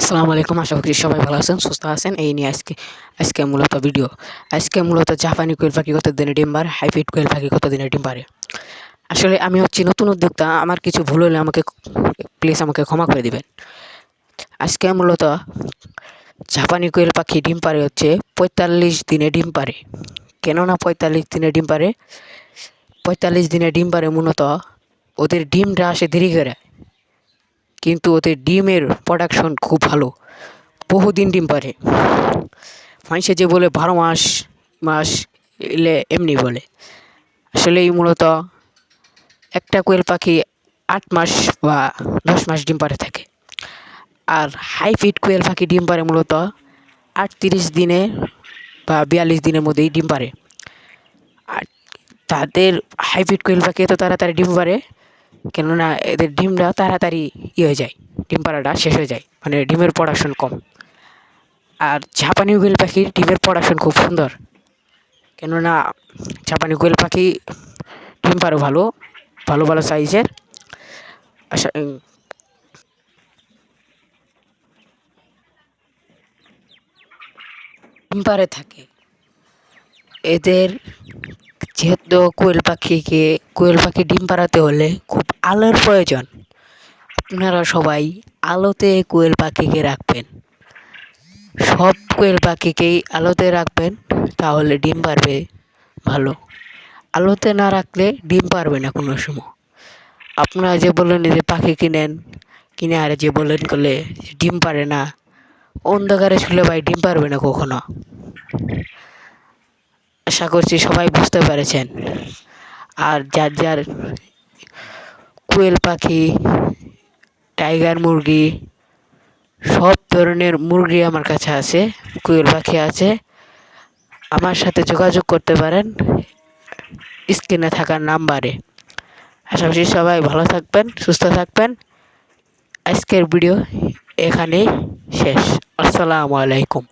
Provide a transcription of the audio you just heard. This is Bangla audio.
আসসালামু আলাইকুম, আশা করি সবাই ভালো আছেন, সুস্থ আছেন। এই নিয়ে আজকে আজকে মূলত ভিডিও আজকে মূলত জাপানি কোয়েল পাখি কত দিনে ডিম পারে, হাইব্রিড কোয়েল পাখি কত দিনে ডিম পারে। আসলে আমি হচ্ছি নতুন উদ্যোক্তা, আমার কিছু ভুল হলে আমাকে প্লিজ আমাকে ক্ষমা করে দিবেন। আজকে মূলত জাপানি কোয়েল পাখি ডিম পারে হচ্ছে পঁয়তাল্লিশ দিনে ডিম পারে। কেননা পঁয়তাল্লিশ দিনে ডিম পারে, পঁয়তাল্লিশ দিনে ডিম পারে মূলত ওদের ডিমটা আসে দেরি করে কিন্তু ওদের ডিমের প্রোডাকশন খুব ভালো। বহুদিন ডিম পারে। মানুষে যে বলে বারো মাস মাস এলে এমনি বলে। আসলে এই মূলত একটা কোয়েল পাখি আট মাস বা দশ মাস ডিম পারে থাকে। আর হাইব্রিড কোয়েল পাখি ডিম পারে মূলত আটত্রিশ দিনে বা বিয়াল্লিশ দিনের মধ্যেই ডিম পারে আর তাদের হাইব্রিড কোয়েল পাখি এত তাড়াতাড়ি ডিম পারে কেননা এদের ডিমটা তাড়াতাড়ি ইয়ে হয়ে যায়, ডিম পাড়াটা শেষ হয়ে যায় মানে ডিমের প্রোডাকশন কম। আর জাপানি কোয়েল পাখির ডিমের প্রোডাকশন খুব সুন্দর। কেননা জাপানি কোয়েল পাখি ডিম পারে ভালো ভালো ভালো সাইজের। আশা ডিম পারে থাকে। এদের যেহেতু কোয়েল পাখিকে, কোয়েল পাখি ডিম পাড়াতে হলে খুব আলোর প্রয়োজন। আপনারা সবাই আলোতে কোয়েল পাখিকে রাখবেন। সব কোয়েল পাখিকেই আলোতে রাখবেন, তাহলে ডিম পারবে ভালো। আলোতে না রাখলে ডিম পারবে না কোনো সময়। আপনারা যে বললেন যে পাখি কিনেন কিনে আর যে বললেন করলে ডিম পারে না, অন্ধকারে শুলে ভাই ডিম পারবে না কখনো। আশা করছি সবাই বুঝতে পেরেছেন। আর যার যার কোয়েল পাখি, টাইগার মুরগি, সব ধরনের মুরগি আমার কাছে আছে, কোয়েল পাখি আছে, আমার সাথে যোগাযোগ করতে পারেন স্ক্রিনে থাকার নাম্বারে। আশা করছি সবাই ভালো থাকবেন, সুস্থ থাকবেন। আজকের ভিডিও এখানেই শেষ। আসসালামু আলাইকুম।